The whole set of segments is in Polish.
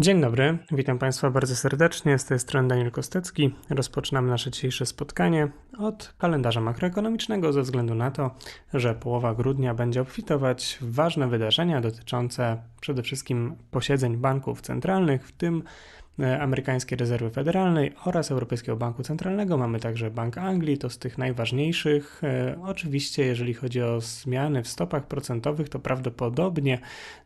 Dzień dobry, witam Państwa bardzo serdecznie. Z tej strony Daniel Kostecki. Rozpoczynamy nasze dzisiejsze spotkanie od kalendarza makroekonomicznego, ze względu na to, że połowa grudnia będzie obfitować w ważne wydarzenia dotyczące przede wszystkim posiedzeń banków centralnych, w tym amerykańskiej rezerwy federalnej oraz Europejskiego Banku Centralnego. Mamy także Bank Anglii, to z tych najważniejszych. E, oczywiście, jeżeli chodzi o zmiany w stopach procentowych, to prawdopodobnie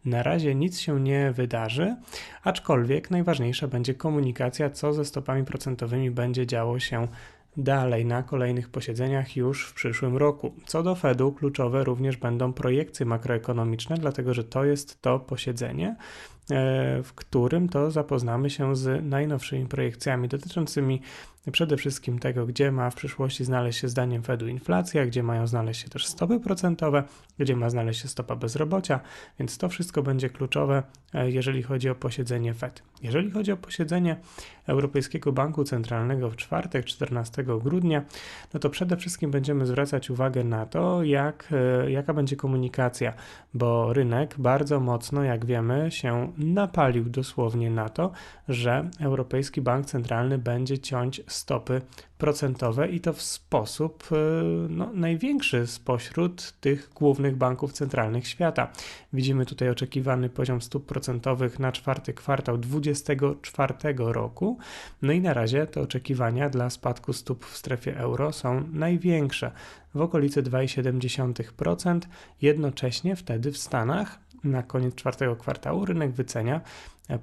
na razie nic się nie wydarzy, aczkolwiek najważniejsza będzie komunikacja, co ze stopami procentowymi będzie działo się dalej na kolejnych posiedzeniach już w przyszłym roku. Co do Fedu, kluczowe również będą projekcje makroekonomiczne, dlatego że to jest to posiedzenie, E, w którym to zapoznamy się z najnowszymi projekcjami dotyczącymi przede wszystkim tego, gdzie ma w przyszłości znaleźć się zdaniem Fedu inflacja, gdzie mają znaleźć się też stopy procentowe, gdzie ma znaleźć się stopa bezrobocia, więc to wszystko będzie kluczowe, e, jeżeli chodzi o posiedzenie Fed. Jeżeli chodzi o posiedzenie Europejskiego Banku Centralnego w czwartek, 14 grudnia, no to przede wszystkim będziemy zwracać uwagę na to, jak, e, jaka będzie komunikacja, bo rynek bardzo mocno, jak wiemy, się napalił dosłownie na to, że Europejski Bank Centralny będzie ciąć stopy procentowe i to w sposób e, no, największy spośród tych głównych banków centralnych świata. Widzimy tutaj oczekiwany poziom stóp procentowych na czwarty kwartał 2024 roku. No i na razie te oczekiwania dla spadku stóp w strefie euro są największe w okolicy 2,7%. Jednocześnie wtedy w Stanach na koniec czwartego kwartału rynek wycenia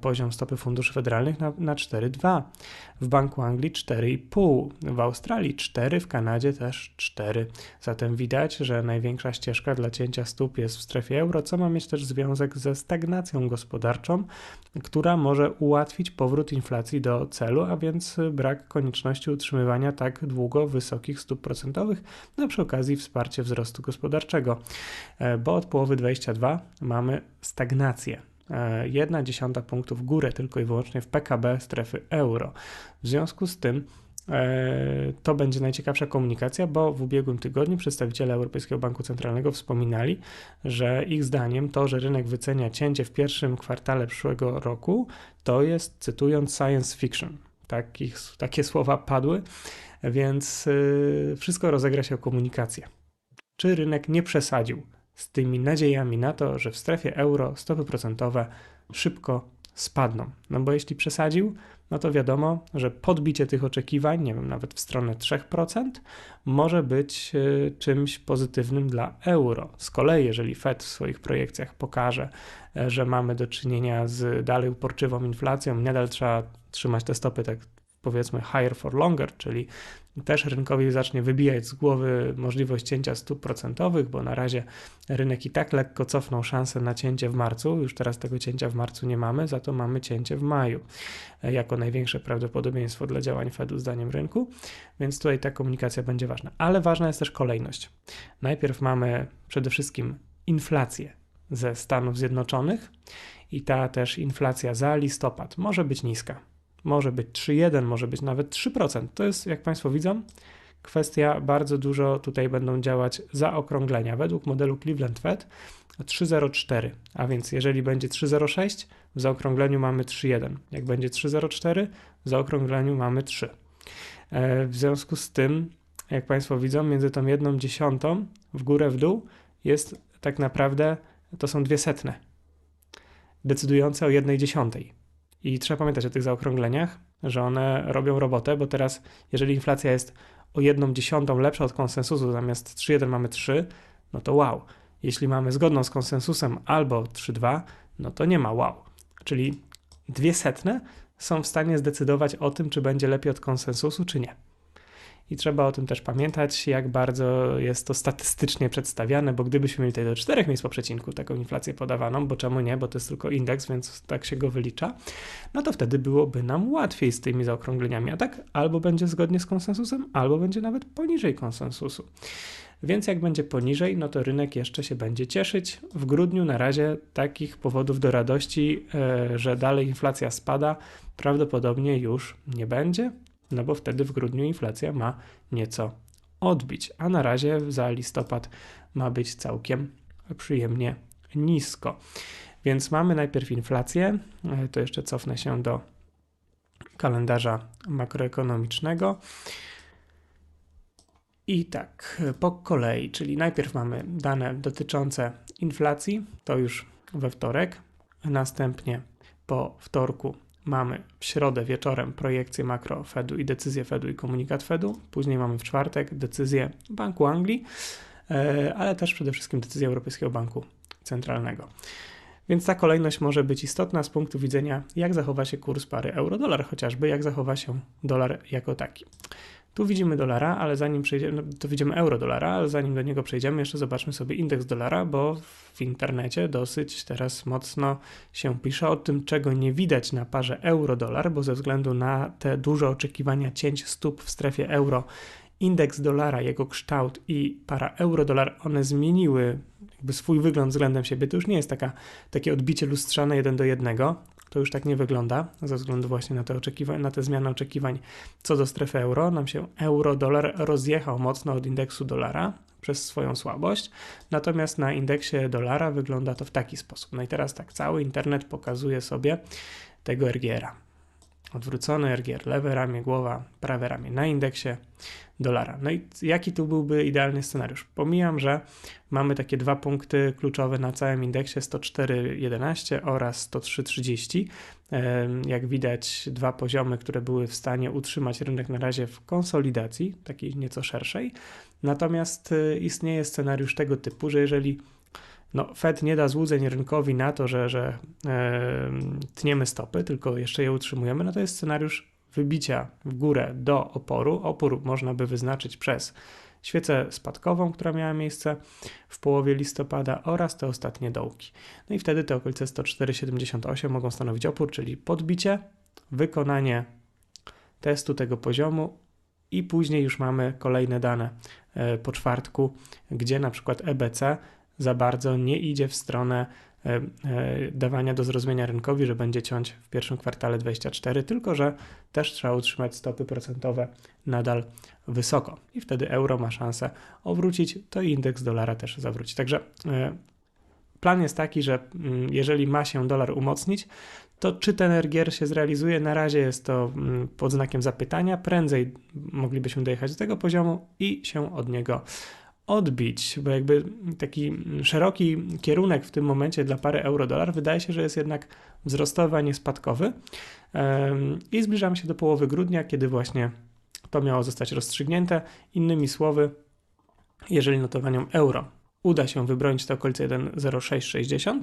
poziom stopy funduszy federalnych na, na 4,2. W Banku Anglii 4,5. W Australii 4, w Kanadzie też 4. Zatem widać, że największa ścieżka dla cięcia stóp jest w strefie euro, co ma mieć też związek ze stagnacją gospodarczą, która może ułatwić powrót inflacji do celu, a więc brak konieczności utrzymywania tak długo wysokich stóp procentowych, no przy okazji wsparcie wzrostu gospodarczego. E, bo od połowy 22 mamy stagnację. 1 dziesiąta punktów w górę tylko i wyłącznie w PKB strefy euro. W związku z tym e, to będzie najciekawsza komunikacja, bo w ubiegłym tygodniu przedstawiciele Europejskiego Banku Centralnego wspominali, że ich zdaniem to, że rynek wycenia cięcie w pierwszym kwartale przyszłego roku, to jest, cytując, science fiction. Takich, takie słowa padły, więc y, wszystko rozegra się o komunikację. Czy rynek nie przesadził z tymi nadziejami na to, że w strefie euro stopy procentowe szybko spadną. No bo jeśli przesadził, no to wiadomo, że podbicie tych oczekiwań, nie wiem, nawet w stronę 3%, może być e, czymś pozytywnym dla euro. Z kolei, jeżeli Fed w swoich projekcjach pokaże, e, że mamy do czynienia z dalej uporczywą inflacją, nadal trzeba trzymać te stopy tak powiedzmy higher for longer, czyli też rynkowi zacznie wybijać z głowy możliwość cięcia stóp procentowych, bo na razie rynek i tak lekko cofnął szansę na cięcie w marcu. Już teraz tego cięcia w marcu nie mamy, za to mamy cięcie w maju jako największe prawdopodobieństwo dla działań Fedu zdaniem rynku, więc tutaj ta komunikacja będzie ważna. Ale ważna jest też kolejność. Najpierw mamy przede wszystkim inflację ze Stanów Zjednoczonych i ta też inflacja za listopad może być niska może być 3,1, może być nawet 3%. To jest, jak Państwo widzą, kwestia bardzo dużo tutaj będą działać zaokrąglenia. Według modelu Cleveland Fed 3,04, a więc jeżeli będzie 3,06, w zaokrągleniu mamy 3,1. Jak będzie 3,04, w zaokrągleniu mamy 3. E, w związku z tym, jak Państwo widzą, między tą jedną dziesiątą w górę, w dół jest tak naprawdę, to są dwie setne, decydujące o jednej dziesiątej. I trzeba pamiętać o tych zaokrągleniach, że one robią robotę, bo teraz, jeżeli inflacja jest o jedną dziesiątą lepsza od konsensusu, zamiast 3,1 mamy 3, no to wow. Jeśli mamy zgodną z konsensusem albo 3,2, no to nie ma wow. Czyli dwie setne są w stanie zdecydować o tym, czy będzie lepiej od konsensusu, czy nie. I trzeba o tym też pamiętać, jak bardzo jest to statystycznie przedstawiane, bo gdybyśmy mieli tutaj do czterech miejsc po przecinku taką inflację podawaną, bo czemu nie, bo to jest tylko indeks, więc tak się go wylicza, no to wtedy byłoby nam łatwiej z tymi zaokrągleniami. A tak albo będzie zgodnie z konsensusem, albo będzie nawet poniżej konsensusu. Więc jak będzie poniżej, no to rynek jeszcze się będzie cieszyć. W grudniu na razie takich powodów do radości, e, że dalej inflacja spada, prawdopodobnie już nie będzie no bo wtedy w grudniu inflacja ma nieco odbić, a na razie za listopad ma być całkiem przyjemnie nisko. Więc mamy najpierw inflację, e, to jeszcze cofnę się do kalendarza makroekonomicznego. I tak, po kolei, czyli najpierw mamy dane dotyczące inflacji, to już we wtorek, następnie po wtorku mamy w środę wieczorem projekcję makro Fedu i decyzję Fedu i komunikat Fedu, później mamy w czwartek decyzję Banku Anglii, e, ale też przede wszystkim decyzję Europejskiego Banku Centralnego. Więc ta kolejność może być istotna z punktu widzenia, jak zachowa się kurs pary euro-dolar, chociażby jak zachowa się dolar jako taki. Tu widzimy dolara, ale zanim przejdziemy, no, to widzimy euro-dolara, ale zanim do niego przejdziemy, jeszcze zobaczmy sobie indeks dolara, bo w internecie dosyć teraz mocno się pisze o tym, czego nie widać na parze euro-dolar, bo ze względu na te duże oczekiwania cięć stóp w strefie euro, indeks dolara, jego kształt i para euro-dolar, one zmieniły jakby swój wygląd względem siebie. To już nie jest taka, takie odbicie lustrzane jeden do jednego, to już tak nie wygląda, ze względu właśnie na te, oczekiwań, na te zmiany oczekiwań co do strefy euro. Nam się euro-dolar rozjechał mocno od indeksu dolara przez swoją słabość, natomiast na indeksie dolara wygląda to w taki sposób. No i teraz tak, cały internet pokazuje sobie tego RGR-a. Odwrócony RGR, lewe ramię, głowa, prawe ramię na indeksie dolara. No i jaki tu byłby idealny scenariusz? Pomijam, że mamy takie dwa punkty kluczowe na całym indeksie 104,11 oraz 103,30. Jak widać, dwa poziomy, które były w stanie utrzymać rynek na razie w konsolidacji, takiej nieco szerszej. Natomiast y, istnieje scenariusz tego typu, że jeżeli no, Fed nie da złudzeń rynkowi na to, że, że e, tniemy stopy, tylko jeszcze je utrzymujemy, no to jest scenariusz wybicia w górę do oporu. Opór można by wyznaczyć przez świecę spadkową, która miała miejsce w połowie listopada oraz te ostatnie dołki. No i wtedy te okolice 104,78 mogą stanowić opór, czyli podbicie, wykonanie testu tego poziomu i później już mamy kolejne dane e, po czwartku, gdzie na przykład EBC za bardzo nie idzie w stronę e, e, dawania do zrozumienia rynkowi, że będzie ciąć w pierwszym kwartale 24, tylko że też trzeba utrzymać stopy procentowe nadal wysoko i wtedy euro ma szansę obrócić, to indeks dolara też zawróci. Także e, plan jest taki, że mm, jeżeli ma się dolar umocnić, to czy ten RGR się zrealizuje? Na razie jest to mm, pod znakiem zapytania. Prędzej moglibyśmy dojechać do tego poziomu i się od niego odbić, bo jakby taki szeroki kierunek w tym momencie dla pary euro-dolar wydaje się, że jest jednak wzrostowy, a nie spadkowy. I zbliżamy się do połowy grudnia, kiedy właśnie to miało zostać rozstrzygnięte. Innymi słowy, jeżeli notowaniom euro uda się wybronić te okolice 1,0660,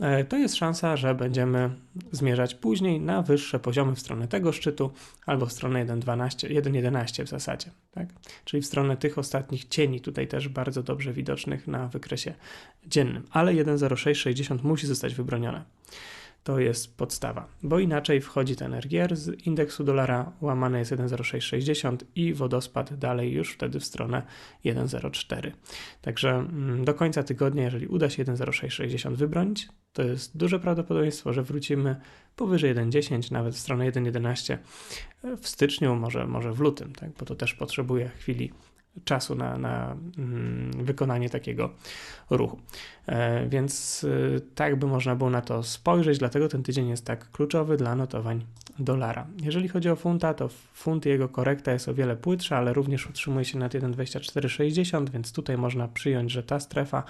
e, to jest szansa, że będziemy zmierzać później na wyższe poziomy w stronę tego szczytu albo w stronę 1,11 w zasadzie. Tak? Czyli w stronę tych ostatnich cieni, tutaj też bardzo dobrze widocznych na wykresie dziennym. Ale 1,0660 musi zostać wybronione to jest podstawa, bo inaczej wchodzi ten RGR z indeksu dolara, łamane jest 1,0660 i wodospad dalej już wtedy w stronę 1,04. Także mm, do końca tygodnia, jeżeli uda się 1,0660 wybronić, to jest duże prawdopodobieństwo, że wrócimy powyżej 1,10, nawet w stronę 1,11 w styczniu, może, może w lutym, tak? bo to też potrzebuje chwili czasu na, na mm, wykonanie takiego ruchu. E, więc e, tak by można było na to spojrzeć, dlatego ten tydzień jest tak kluczowy dla notowań dolara. Jeżeli chodzi o funta, to funt jego korekta jest o wiele płytsza, ale również utrzymuje się nad 1,2460, więc tutaj można przyjąć, że ta strefa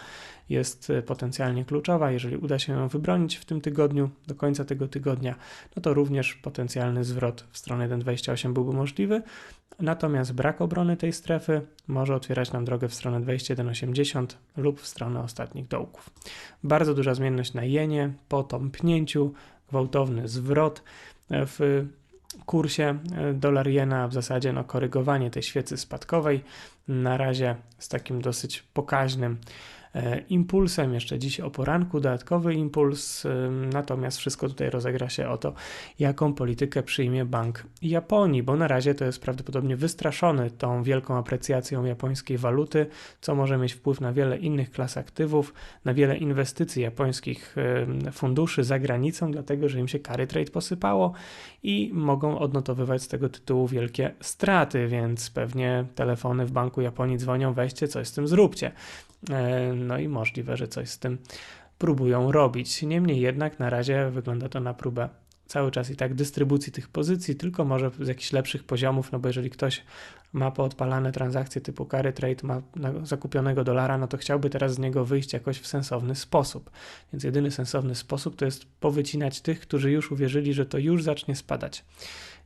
jest e, potencjalnie kluczowa. Jeżeli uda się ją wybronić w tym tygodniu, do końca tego tygodnia, no to również potencjalny zwrot w stronę 1,28 byłby możliwy. Natomiast brak obrony tej strefy może otwierać nam drogę w stronę 21,80 lub w stronę ostatnich dołków. Bardzo duża zmienność na jenie, po tąpnięciu, gwałtowny zwrot w kursie dolar jena, w zasadzie no, korygowanie tej świecy spadkowej, na razie z takim dosyć pokaźnym E, impulsem. Jeszcze dziś o poranku dodatkowy impuls, natomiast wszystko tutaj rozegra się o to, jaką politykę przyjmie Bank Japonii, bo na razie to jest prawdopodobnie wystraszony tą wielką aprecjacją japońskiej waluty, co może mieć wpływ na wiele innych klas aktywów, na wiele inwestycji japońskich funduszy za granicą, dlatego że im się carry trade posypało i mogą odnotowywać z tego tytułu wielkie straty, więc pewnie telefony w Banku Japonii dzwonią, weźcie coś z tym zróbcie. E, no i możliwe, że coś z tym próbują robić. Niemniej jednak na razie wygląda to na próbę cały czas i tak dystrybucji tych pozycji, tylko może z jakichś lepszych poziomów, no bo jeżeli ktoś ma poodpalane transakcje typu carry trade, ma zakupionego dolara, no to chciałby teraz z niego wyjść jakoś w sensowny sposób. Więc jedyny sensowny sposób to jest powycinać tych, którzy już uwierzyli, że to już zacznie spadać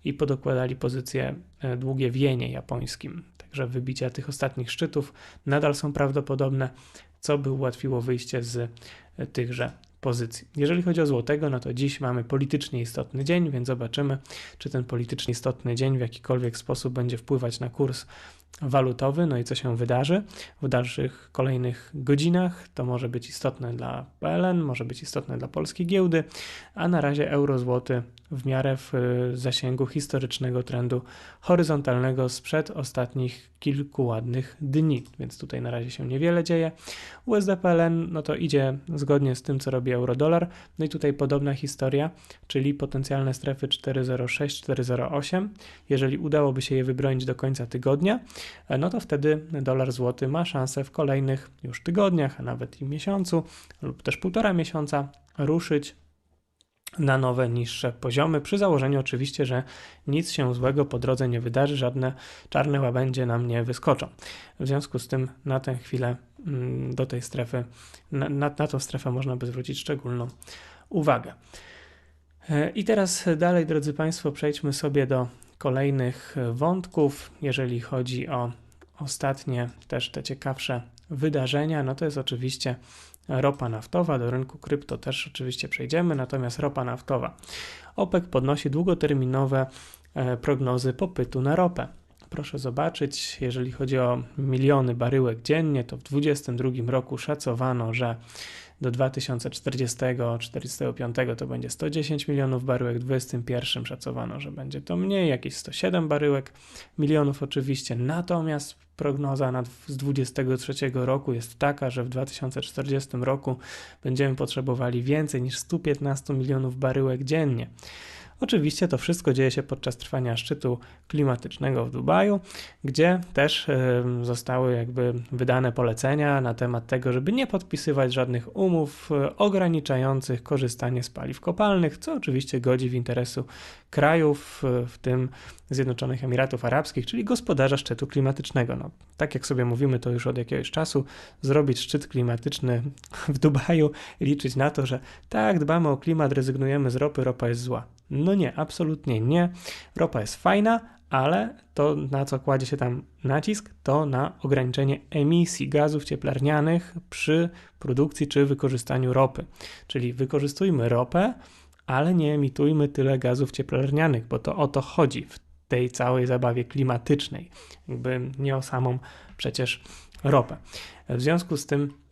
i podokładali pozycje e, długie w jenie japońskim. Także wybicia tych ostatnich szczytów nadal są prawdopodobne, co by ułatwiło wyjście z e, tychże pozycji. Jeżeli chodzi o złotego, no to dziś mamy politycznie istotny dzień, więc zobaczymy, czy ten politycznie istotny dzień w jakikolwiek sposób będzie wpływać na kurs walutowy, no i co się wydarzy w dalszych kolejnych godzinach. To może być istotne dla PLN, może być istotne dla polskiej giełdy, a na razie euro-złoty w miarę w y, zasięgu historycznego trendu horyzontalnego sprzed ostatnich kilku ładnych dni, więc tutaj na razie się niewiele dzieje. USD-PLN no to idzie zgodnie z tym, co robi euro-dolar, no i tutaj podobna historia, czyli potencjalne strefy 406-408. Jeżeli udałoby się je wybronić do końca tygodnia, no to wtedy dolar złoty ma szansę w kolejnych już tygodniach, a nawet i miesiącu lub też półtora miesiąca ruszyć na nowe, niższe poziomy, przy założeniu oczywiście, że nic się złego po drodze nie wydarzy, żadne czarne łabędzie nam nie wyskoczą. W związku z tym na tę chwilę mm, do tej strefy, na, na, na tą strefę można by zwrócić szczególną uwagę. E, I teraz dalej, drodzy Państwo, przejdźmy sobie do kolejnych wątków, jeżeli chodzi o ostatnie, też te ciekawsze wydarzenia, no to jest oczywiście ropa naftowa, do rynku krypto też oczywiście przejdziemy, natomiast ropa naftowa. OPEC podnosi długoterminowe e, prognozy popytu na ropę. Proszę zobaczyć, jeżeli chodzi o miliony baryłek dziennie, to w 2022 roku szacowano, że do 2040-45 to będzie 110 milionów baryłek, w 2021 szacowano, że będzie to mniej, jakieś 107 baryłek milionów oczywiście, natomiast prognoza z 2023 roku jest taka, że w 2040 roku będziemy potrzebowali więcej niż 115 milionów baryłek dziennie. Oczywiście to wszystko dzieje się podczas trwania szczytu klimatycznego w Dubaju, gdzie też zostały jakby wydane polecenia na temat tego, żeby nie podpisywać żadnych umów e, ograniczających korzystanie z paliw kopalnych, co oczywiście godzi w interesu krajów, e, w tym Zjednoczonych Emiratów Arabskich, czyli gospodarza szczytu klimatycznego. No, tak jak sobie mówimy to już od jakiegoś czasu, zrobić szczyt klimatyczny w Dubaju liczyć na to, że tak, dbamy o klimat, rezygnujemy z ropy, ropa jest zła. No nie, absolutnie nie. Ropa jest fajna, ale to, na co kładzie się tam nacisk, to na ograniczenie emisji gazów cieplarnianych przy produkcji czy wykorzystaniu ropy. Czyli wykorzystujmy ropę, ale nie emitujmy tyle gazów cieplarnianych, bo to o to chodzi w tej całej zabawie klimatycznej, jakby nie o samą przecież ropę. W związku z tym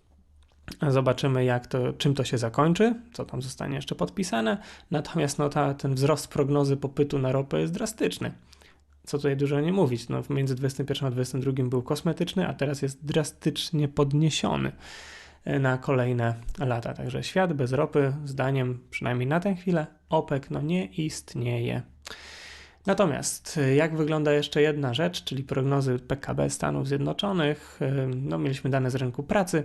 Zobaczymy, jak to, czym to się zakończy, co tam zostanie jeszcze podpisane. Natomiast no, ta, ten wzrost prognozy popytu na ropę jest drastyczny. Co tutaj dużo nie mówić. No, między 21 a 22 był kosmetyczny, a teraz jest drastycznie podniesiony e, na kolejne lata. Także świat bez ropy, zdaniem przynajmniej na tę chwilę, OPEC no, nie istnieje. Natomiast y, jak wygląda jeszcze jedna rzecz, czyli prognozy PKB Stanów Zjednoczonych? Y, no, mieliśmy dane z rynku pracy.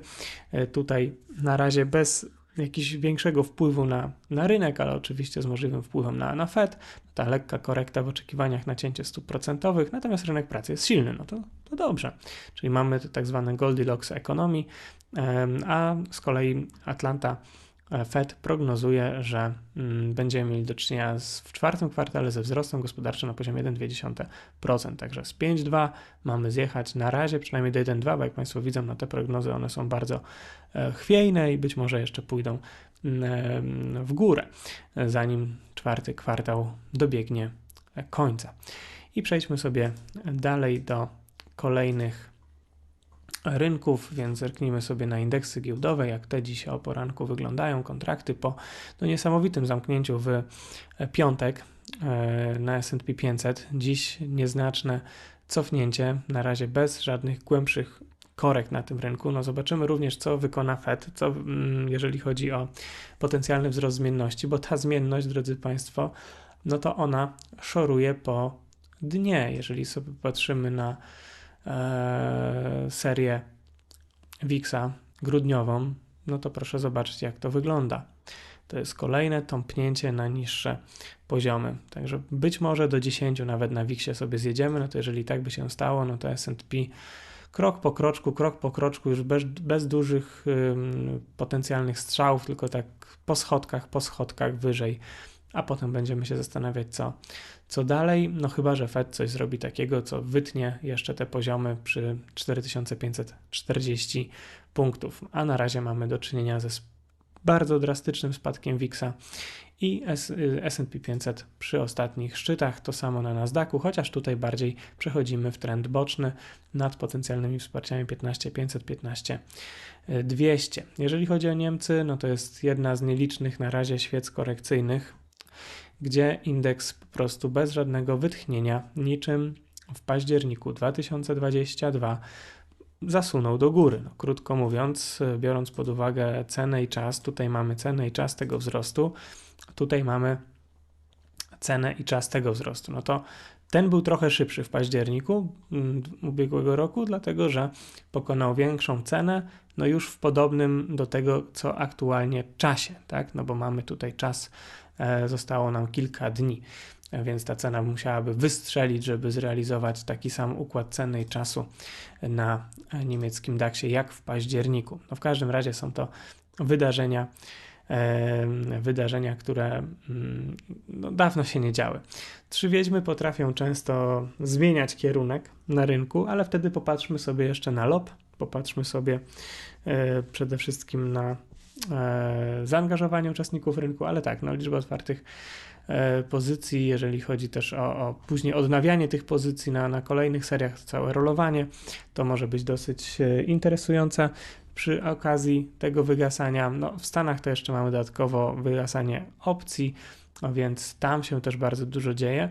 Y, tutaj na razie bez jakiegoś większego wpływu na, na rynek, ale oczywiście z możliwym wpływem na, na Fed. Ta lekka korekta w oczekiwaniach na cięcie stóp procentowych, natomiast rynek pracy jest silny, no to, to dobrze. Czyli mamy tak zwane Goldilocks economy, a z kolei Atlanta Fed prognozuje, że mm, będziemy mieli do czynienia z, w czwartym kwartale ze wzrostem gospodarczym na poziomie 1,2%. Także z 5,2 mamy zjechać na razie przynajmniej do 1,2, bo jak Państwo widzą, no te prognozy one są bardzo e, chwiejne i być może jeszcze pójdą mm, w górę, zanim czwarty kwartał dobiegnie końca. I przejdźmy sobie dalej do kolejnych rynków, więc zerknijmy sobie na indeksy giełdowe, jak te dzisiaj o poranku wyglądają, kontrakty po no, niesamowitym zamknięciu w piątek e, na S&P 500. Dziś nieznaczne cofnięcie, na razie bez żadnych głębszych korekt na tym rynku. No zobaczymy również, co wykona Fed, co, mm, jeżeli chodzi o potencjalny wzrost zmienności, bo ta zmienność, drodzy Państwo, no to ona szoruje po dnie. Jeżeli sobie patrzymy na e, serię WIXa grudniową, no to proszę zobaczyć, jak to wygląda. To jest kolejne tąpnięcie na niższe poziomy. Także być może do 10 nawet na Wixie sobie zjedziemy, no to jeżeli tak by się stało, no to S&P krok po kroczku, krok po kroczku, już bez, bez dużych ym, potencjalnych strzałów, tylko tak po schodkach, po schodkach wyżej, a potem będziemy się zastanawiać, co, co dalej. No chyba, że Fed coś zrobi takiego, co wytnie jeszcze te poziomy przy 4540 punktów, a na razie mamy do czynienia ze bardzo drastycznym spadkiem WIXa i S&P 500 przy ostatnich szczytach, to samo na Nasdaqu, chociaż tutaj bardziej przechodzimy w trend boczny nad potencjalnymi wsparciami 15500, 15200. Jeżeli chodzi o Niemcy, no to jest jedna z nielicznych na razie świec korekcyjnych, gdzie indeks po prostu bez żadnego wytchnienia, niczym w październiku 2022 zasunął do góry. No, krótko mówiąc, biorąc pod uwagę cenę i czas, tutaj mamy cenę i czas tego wzrostu, tutaj mamy cenę i czas tego wzrostu. No to ten był trochę szybszy w październiku mm, ubiegłego roku, dlatego że pokonał większą cenę, no już w podobnym do tego, co aktualnie czasie, tak? No bo mamy tutaj czas, zostało nam kilka dni więc ta cena musiałaby wystrzelić, żeby zrealizować taki sam układ ceny i czasu na niemieckim DAXie jak w październiku. No w każdym razie są to wydarzenia, wydarzenia, które mm, no, dawno się nie działy. Trzy wiedźmy potrafią często zmieniać kierunek na rynku, ale wtedy popatrzmy sobie jeszcze na LOP, popatrzmy sobie e, przede wszystkim na e, zaangażowanie uczestników rynku, ale tak, no, liczba otwartych E, pozycji, jeżeli chodzi też o, o później odnawianie tych pozycji na, na kolejnych seriach, całe rolowanie, to może być dosyć e, interesujące przy okazji tego wygasania. No, w Stanach to jeszcze mamy dodatkowo wygasanie opcji, więc tam się też bardzo dużo dzieje.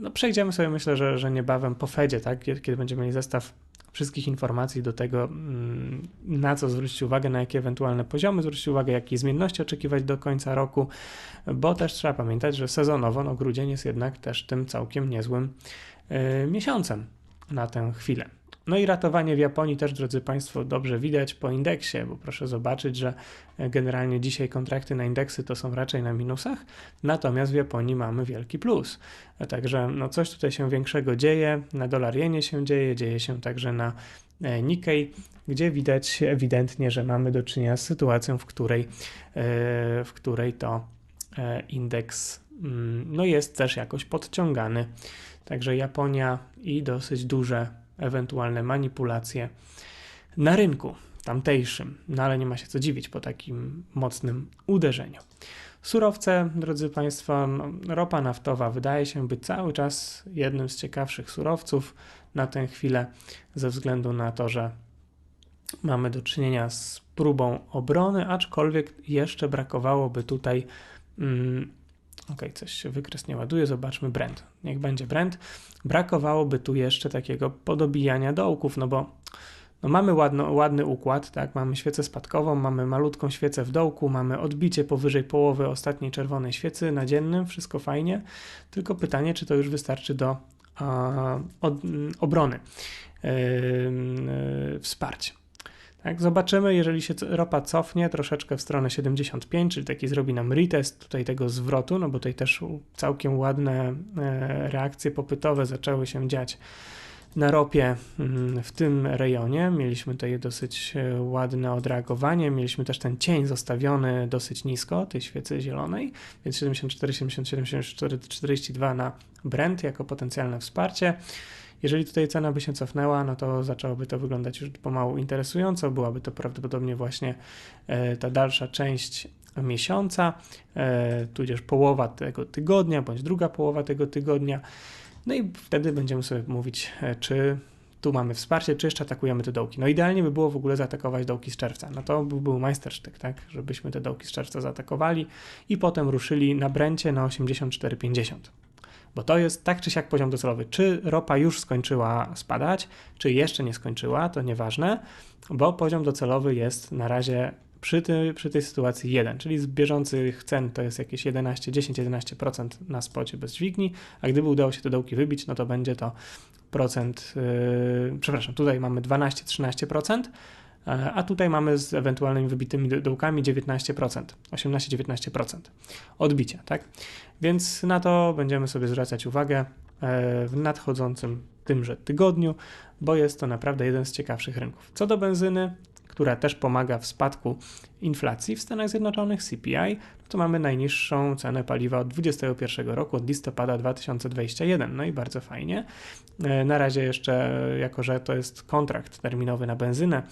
No, przejdziemy sobie, myślę, że, że niebawem po Fedzie, tak, kiedy będziemy mieli zestaw wszystkich informacji do tego, mm, na co zwrócić uwagę, na jakie ewentualne poziomy zwrócić uwagę, jakie zmienności oczekiwać do końca roku, bo też trzeba pamiętać, że sezonowo no, grudzień jest jednak też tym całkiem niezłym yy, miesiącem na tę chwilę. No i ratowanie w Japonii też, drodzy Państwo, dobrze widać po indeksie, bo proszę zobaczyć, że generalnie dzisiaj kontrakty na indeksy to są raczej na minusach, natomiast w Japonii mamy wielki plus. Także no coś tutaj się większego dzieje, na dolar jenie się dzieje, dzieje się także na e, Nikkei, gdzie widać ewidentnie, że mamy do czynienia z sytuacją, w której, e, w której to e, indeks mm, no jest też jakoś podciągany. Także Japonia i dosyć duże ewentualne manipulacje na rynku tamtejszym. No ale nie ma się co dziwić po takim mocnym uderzeniu. Surowce, drodzy Państwo, no, ropa naftowa wydaje się być cały czas jednym z ciekawszych surowców na tę chwilę, ze względu na to, że mamy do czynienia z próbą obrony, aczkolwiek jeszcze brakowałoby tutaj mm, Ok, coś się wykres nie ładuje, zobaczmy Brent. Niech będzie Brent. Brakowałoby tu jeszcze takiego podobijania dołków, no bo no mamy ładno, ładny układ, tak? Mamy świecę spadkową, mamy malutką świecę w dołku, mamy odbicie powyżej połowy ostatniej czerwonej świecy na dziennym, wszystko fajnie. Tylko pytanie, czy to już wystarczy do a, od, obrony, yy, yy, wsparcia. Tak, zobaczymy, jeżeli się ropa cofnie troszeczkę w stronę 75, czyli taki zrobi nam retest tutaj tego zwrotu, no bo tutaj też całkiem ładne e, reakcje popytowe zaczęły się dziać na ropie mm, w tym rejonie. Mieliśmy tutaj dosyć e, ładne odreagowanie, mieliśmy też ten cień zostawiony dosyć nisko, tej świecy zielonej, więc 74, 77, 74, 42 na Brent jako potencjalne wsparcie. Jeżeli tutaj cena by się cofnęła, no to zaczęłoby to wyglądać już pomału interesująco, byłaby to prawdopodobnie właśnie e, ta dalsza część miesiąca, e, tudzież połowa tego tygodnia, bądź druga połowa tego tygodnia. No i wtedy będziemy sobie mówić, e, czy tu mamy wsparcie, czy jeszcze atakujemy te dołki. No idealnie by było w ogóle zaatakować dołki z czerwca. No to by był majstersztyk, tak? Żebyśmy te dołki z czerwca zaatakowali i potem ruszyli na bręcie na 84,50 bo to jest tak czy siak poziom docelowy. Czy ropa już skończyła spadać, czy jeszcze nie skończyła, to nieważne, bo poziom docelowy jest na razie przy, ty, przy tej sytuacji 1, czyli z bieżących cen to jest jakieś 11, 10-11% na spocie bez dźwigni, a gdyby udało się te dołki wybić, no to będzie to procent, yy, przepraszam, tutaj mamy 12-13%, e, a tutaj mamy z ewentualnymi wybitymi dołkami 19%, 18-19% odbicia, tak? Więc na to będziemy sobie zwracać uwagę e, w nadchodzącym tymże tygodniu, bo jest to naprawdę jeden z ciekawszych rynków. Co do benzyny, która też pomaga w spadku inflacji w Stanach Zjednoczonych CPI, to mamy najniższą cenę paliwa od 2021 roku, od listopada 2021. No i bardzo fajnie. E, na razie jeszcze, jako że to jest kontrakt terminowy na benzynę,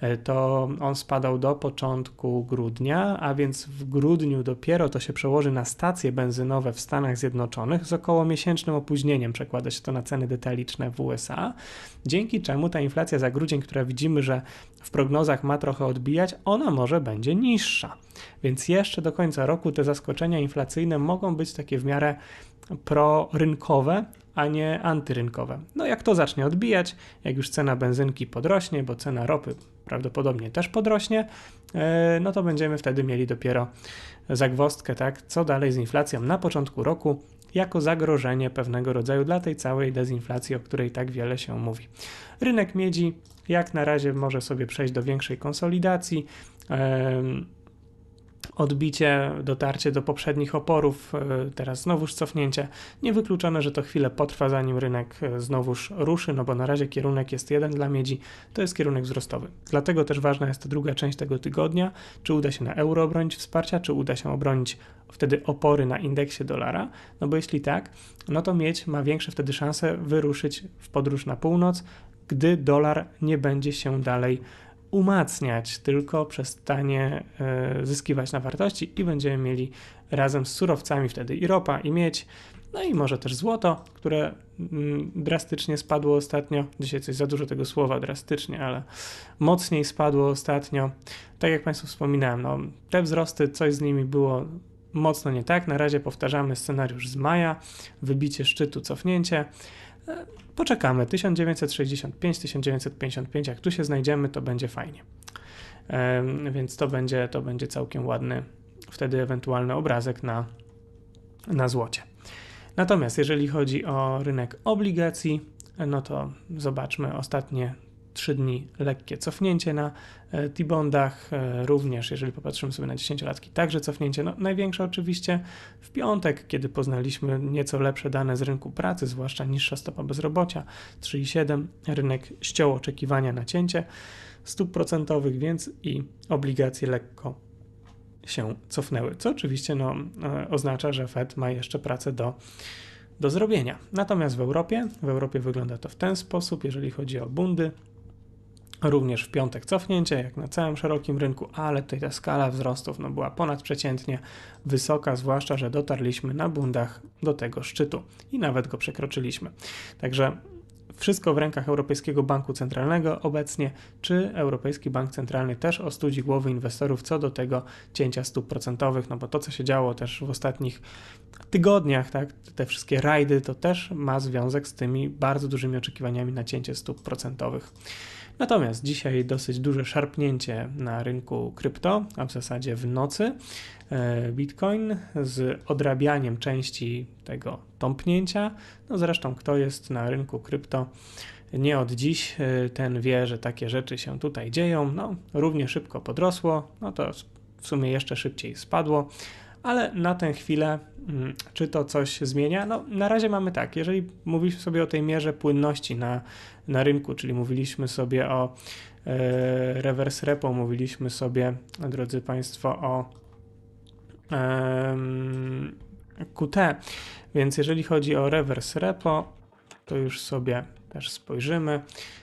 e, to on spadał do początku grudnia, a więc w grudniu dopiero to się przełoży na stacje benzynowe w Stanach Zjednoczonych z około miesięcznym opóźnieniem. Przekłada się to na ceny detaliczne w USA, dzięki czemu ta inflacja za grudzień, która widzimy, że w prognozach ma trochę odbijać, ona może będzie niższa. Więc jeszcze do końca roku te zaskoczenia inflacyjne mogą być takie w miarę prorynkowe, a nie antyrynkowe. No jak to zacznie odbijać, jak już cena benzynki podrośnie, bo cena ropy prawdopodobnie też podrośnie, e, no to będziemy wtedy mieli dopiero zagwostkę, tak, co dalej z inflacją na początku roku, jako zagrożenie pewnego rodzaju dla tej całej dezinflacji, o której tak wiele się mówi. Rynek miedzi jak na razie może sobie przejść do większej konsolidacji odbicie, dotarcie do poprzednich oporów, e, teraz znowuż cofnięcie. Niewykluczone, że to chwilę potrwa, zanim rynek e, znowuż ruszy, no bo na razie kierunek jest jeden dla miedzi, to jest kierunek wzrostowy. Dlatego też ważna jest druga część tego tygodnia, czy uda się na euro obronić wsparcia, czy uda się obronić wtedy opory na indeksie dolara, no bo jeśli tak, no to miedź ma większe wtedy szanse wyruszyć w podróż na północ, gdy dolar nie będzie się dalej umacniać, tylko przestanie e, zyskiwać na wartości i będziemy mieli razem z surowcami wtedy i ropa, i miedź, no i może też złoto, które mm, drastycznie spadło ostatnio. Dzisiaj coś za dużo tego słowa drastycznie, ale mocniej spadło ostatnio. Tak jak Państwu wspominałem, no, te wzrosty, coś z nimi było mocno nie tak. Na razie powtarzamy scenariusz z maja, wybicie szczytu, cofnięcie. Poczekamy. 1965-1955, jak tu się znajdziemy, to będzie fajnie. Więc to będzie, to będzie całkiem ładny wtedy ewentualny obrazek na, na złocie. Natomiast jeżeli chodzi o rynek obligacji, no to zobaczmy ostatnie 3 dni lekkie cofnięcie na e, T-bondach, e, również jeżeli popatrzymy sobie na 10-latki, także cofnięcie. No, największe oczywiście w piątek, kiedy poznaliśmy nieco lepsze dane z rynku pracy, zwłaszcza niższa stopa bezrobocia 3,7, rynek ściął oczekiwania na cięcie stóp procentowych, więc i obligacje lekko się cofnęły, co oczywiście no, e, oznacza, że Fed ma jeszcze pracę do do zrobienia. Natomiast w Europie, w Europie wygląda to w ten sposób, jeżeli chodzi o bundy, Również w piątek cofnięcie, jak na całym szerokim rynku, ale tutaj ta skala wzrostów no, była ponadprzeciętnie wysoka, zwłaszcza, że dotarliśmy na bundach do tego szczytu i nawet go przekroczyliśmy. Także wszystko w rękach Europejskiego Banku Centralnego obecnie, czy Europejski Bank Centralny też ostudzi głowy inwestorów co do tego cięcia stóp procentowych, no bo to, co się działo też w ostatnich tygodniach, tak, te wszystkie rajdy, to też ma związek z tymi bardzo dużymi oczekiwaniami na cięcie stóp procentowych. Natomiast dzisiaj dosyć duże szarpnięcie na rynku krypto, a w zasadzie w nocy. E, Bitcoin z odrabianiem części tego tąpnięcia. No zresztą, kto jest na rynku krypto nie od dziś, e, ten wie, że takie rzeczy się tutaj dzieją. No, równie szybko podrosło, no to w sumie jeszcze szybciej spadło ale na tę chwilę, czy to coś zmienia? No, na razie mamy tak, jeżeli mówiliśmy sobie o tej mierze płynności na, na rynku, czyli mówiliśmy sobie o e, reverse repo, mówiliśmy sobie, drodzy Państwo, o e, QT, więc jeżeli chodzi o reverse repo, to już sobie też spojrzymy,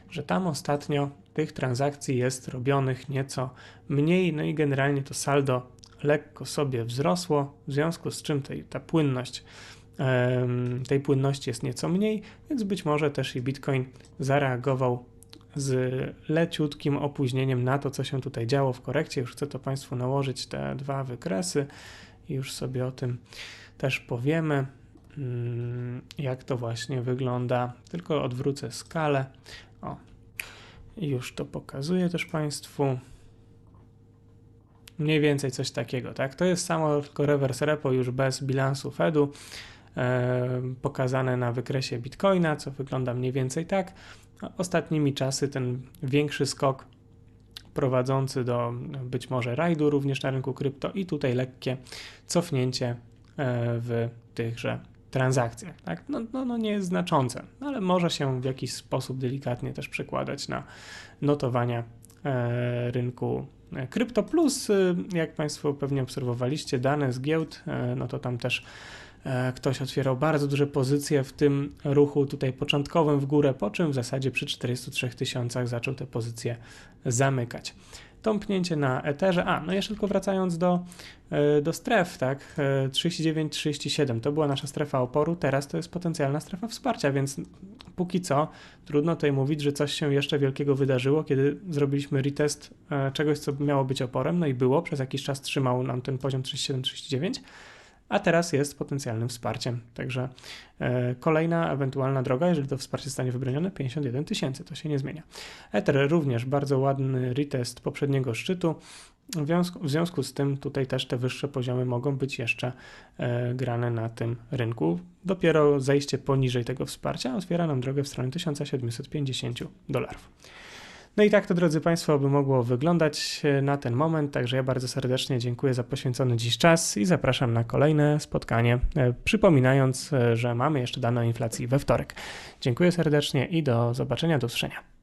że tam ostatnio tych transakcji jest robionych nieco mniej, no i generalnie to saldo lekko sobie wzrosło, w związku z czym tej, ta płynność tej płynności jest nieco mniej, więc być może też i Bitcoin zareagował z leciutkim opóźnieniem na to, co się tutaj działo w korekcie. Już chcę to Państwu nałożyć te dwa wykresy i już sobie o tym też powiemy, mm, jak to właśnie wygląda. Tylko odwrócę skalę. O, już to pokazuję też Państwu. Mniej więcej coś takiego, tak? To jest samo tylko reverse repo już bez bilansu Fedu, e, pokazane na wykresie Bitcoina, co wygląda mniej więcej tak. Ostatnimi czasy ten większy skok prowadzący do być może rajdu również na rynku krypto i tutaj lekkie cofnięcie e, w tychże transakcjach. Tak? No, no, no nie jest znaczące, ale może się w jakiś sposób delikatnie też przekładać na notowania e, rynku e, krypto. Plus, jak Państwo pewnie obserwowaliście, dane z giełd, no to tam też ktoś otwierał bardzo duże pozycje w tym ruchu tutaj początkowym w górę, po czym w zasadzie przy 43 tysiącach zaczął te pozycje zamykać tąpnięcie na Etherze. A, no jeszcze tylko wracając do, e, do stref, tak, 39-37 to była nasza strefa oporu, teraz to jest potencjalna strefa wsparcia, więc póki co trudno tutaj mówić, że coś się jeszcze wielkiego wydarzyło, kiedy zrobiliśmy retest e, czegoś, co miało być oporem, no i było, przez jakiś czas trzymał nam ten poziom 37-39, a teraz jest potencjalnym wsparciem. Także e, kolejna ewentualna droga, jeżeli to wsparcie zostanie wybronione, 51 tysięcy, to się nie zmienia. Ether również bardzo ładny retest poprzedniego szczytu. W związku, w związku, z tym tutaj też te wyższe poziomy mogą być jeszcze e, grane na tym rynku. Dopiero zejście poniżej tego wsparcia otwiera nam drogę w stronę 1750 dolarów. No i tak to, drodzy Państwo, by mogło wyglądać e, na ten moment. Także ja bardzo serdecznie dziękuję za poświęcony dziś czas i zapraszam na kolejne spotkanie. E, przypominając, e, że mamy jeszcze dane o inflacji we wtorek. Dziękuję serdecznie i do zobaczenia, do usłyszenia.